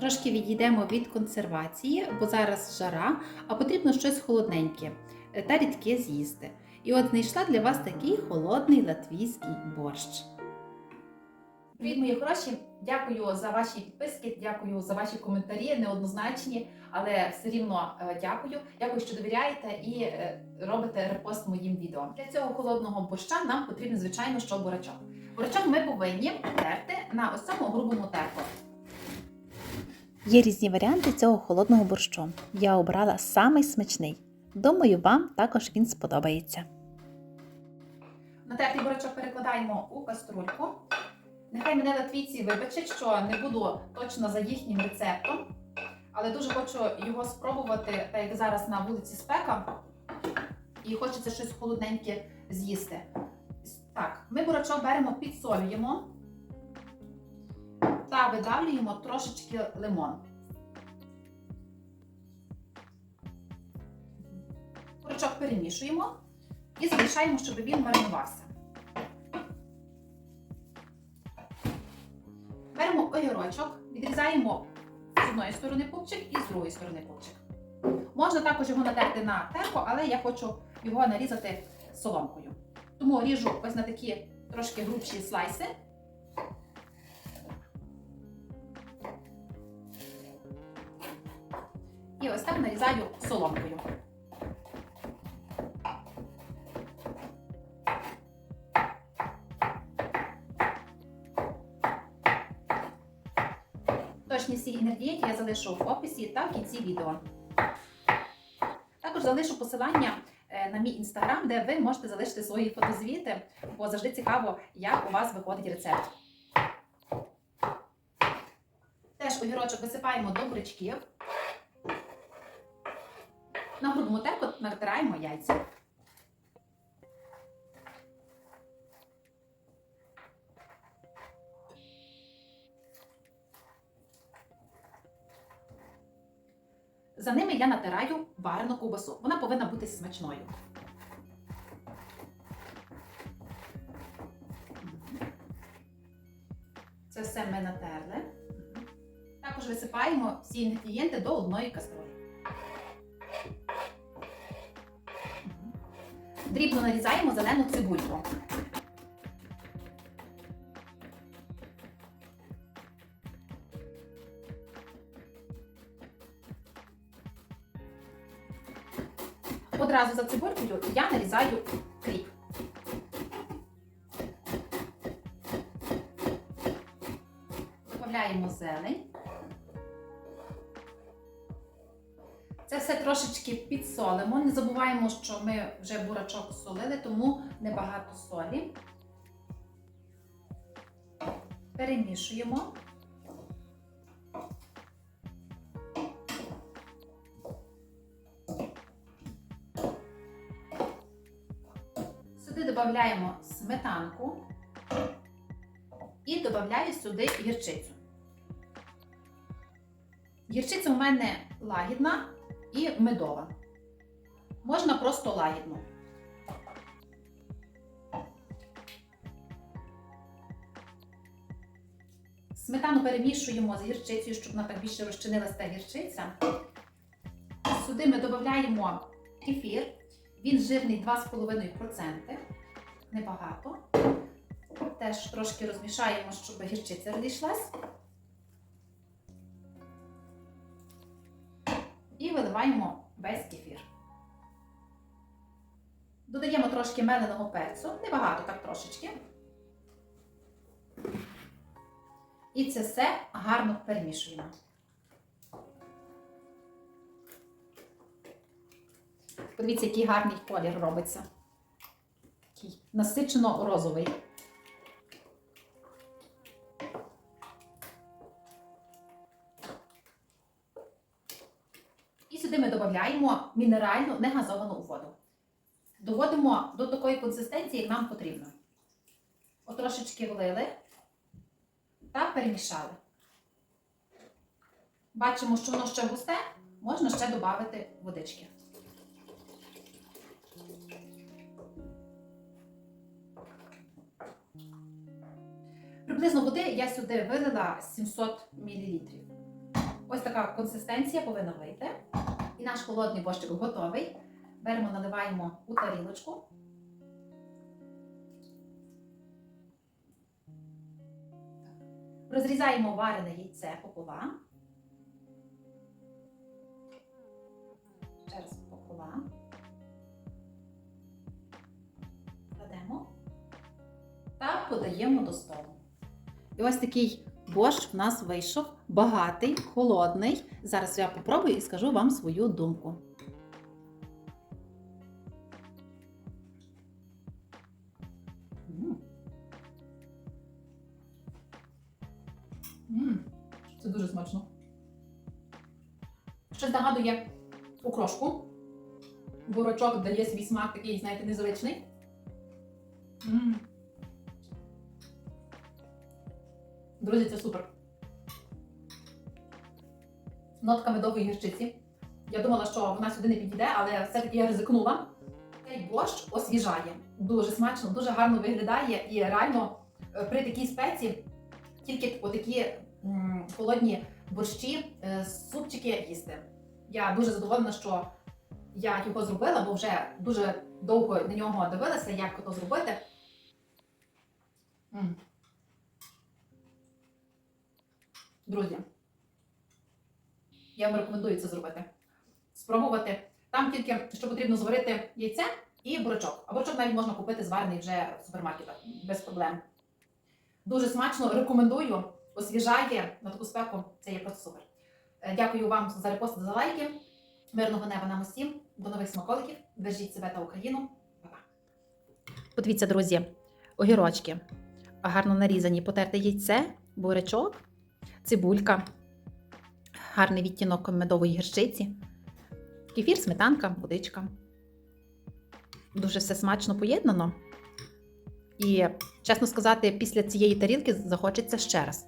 Трошки відійдемо від консервації, бо зараз жара, а потрібно щось холодненьке е, та рідке з'їсти. І от знайшла для вас такий холодний латвійський борщ. Привіт, мої хороші! Дякую за ваші підписки, дякую за ваші коментарі, неоднозначні, але все рівно е, дякую. Дякую, що довіряєте і е, робите репост моїм відео. Для цього холодного борща нам потрібен, звичайно, що бурачок. Бурачок ми повинні терти на ось цьому грубому терку. Є різні варіанти цього холодного борщу. Я обрала самий смачний. Думаю, вам також він сподобається. Натертий бурачок перекладаємо у каструльку. Нехай мене латвійці вибачать, що не буду точно за їхнім рецептом, але дуже хочу його спробувати, так як зараз на вулиці спека, і хочеться щось холодненьке з'їсти. Так, ми бурачок беремо, підсолюємо та видавлюємо трошечки лимон. Бурачок перемішуємо і залишаємо, щоб він маринувався. Беремо огірочок, відрізаємо з одної сторони пупчик і з другої сторони пупчик. Можна також його натерти на терку, але я хочу його нарізати соломкою. Тому ріжу ось на такі трошки грубші слайси. І ось так нарізаю соломкою. Точні всі інгредієнти я залишу в описі та в кінці відео. Також залишу посилання е, на мій інстаграм, де ви можете залишити свої фотозвіти, бо завжди цікаво, як у вас виходить рецепт. Теж огірочок висипаємо до бурячків. На грубому терку натираємо яйця. За ними я натираю варену ковбасу. Вона повинна бути смачною. Це все ми натерли. Також висипаємо всі інгредієнти до одної каструлі. Дрібно нарізаємо зелену цибульку. Одразу за цибулькою я нарізаю кріп. Додаємо зелень. Це все трошечки підсолимо. Не забуваємо, що ми вже бурачок солили, тому небагато солі. Перемішуємо. Сюди додаємо сметанку і додаю сюди гірчицю. Гірчиця у мене лагідна і медова. Можна просто лагідну. Сметану перемішуємо з гірчицею, щоб вона так більше розчинилася та гірчиця. Сюди ми додаємо кефір. Він жирний 2,5%. Небагато. Теж трошки розмішаємо, щоб гірчиця розійшлась. Виливаємо весь кефір. Додаємо трошки меленого перцю, небагато, так трошечки. І це все гарно перемішуємо. Подивіться, який гарний колір робиться. Такий насичено розовий. Сюди ми додаємо мінеральну негазовану воду. Доводимо до такої консистенції, як нам потрібно. От трошечки влили та перемішали. Бачимо, що воно ще густе, можна ще додати водички. Приблизно води я сюди вилила 700 мл. Ось така консистенція повинна вийти. І наш холодний борщик готовий. Беремо, наливаємо у тарілочку. Розрізаємо варене яйце пополам. Ще раз пополам. Кладемо та подаємо до столу. І ось такий борщ в нас вийшов багатий, холодний. Зараз я попробую і скажу вам свою думку. Це дуже смачно. Щось нагадує окрошку. Бурочок дає свій смак такий, знаєте, незвичний. Друзі, це супер. Нотка медової гірчиці. Я думала, що вона сюди не підійде, але все-таки я ризикнула. Цей борщ освіжає. Дуже смачно, дуже гарно виглядає і реально е, при такій спеці тільки отакі холодні борщі, е, супчики їсти. Я дуже задоволена, що я його зробила, бо вже дуже довго на нього дивилася, як то зробити. Друзі, я вам рекомендую це зробити. Спробувати. Там тільки що потрібно зварити яйце і бурячок. А бурячок навіть можна купити зварений вже в супермаркетах без проблем. Дуже смачно рекомендую. Освіжає на таку спеку. Це є просто супер. Е, Дякую вам за репости, за лайки. Мирного неба нам усім. До нових смаколиків. Бережіть себе та Україну. Па-па. Подивіться, друзі, огірочки. Гарно нарізані, потерте яйце, бурячок, цибулька, гарний відтінок медової гірчиці, кефір, сметанка, водичка. Дуже все смачно поєднано. І, чесно сказати, після цієї тарілки захочеться ще раз.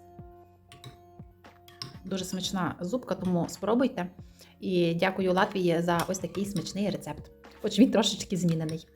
Дуже смачна зубка, тому спробуйте. І дякую Латвії за ось такий смачний рецепт. Хоч він трошечки змінений.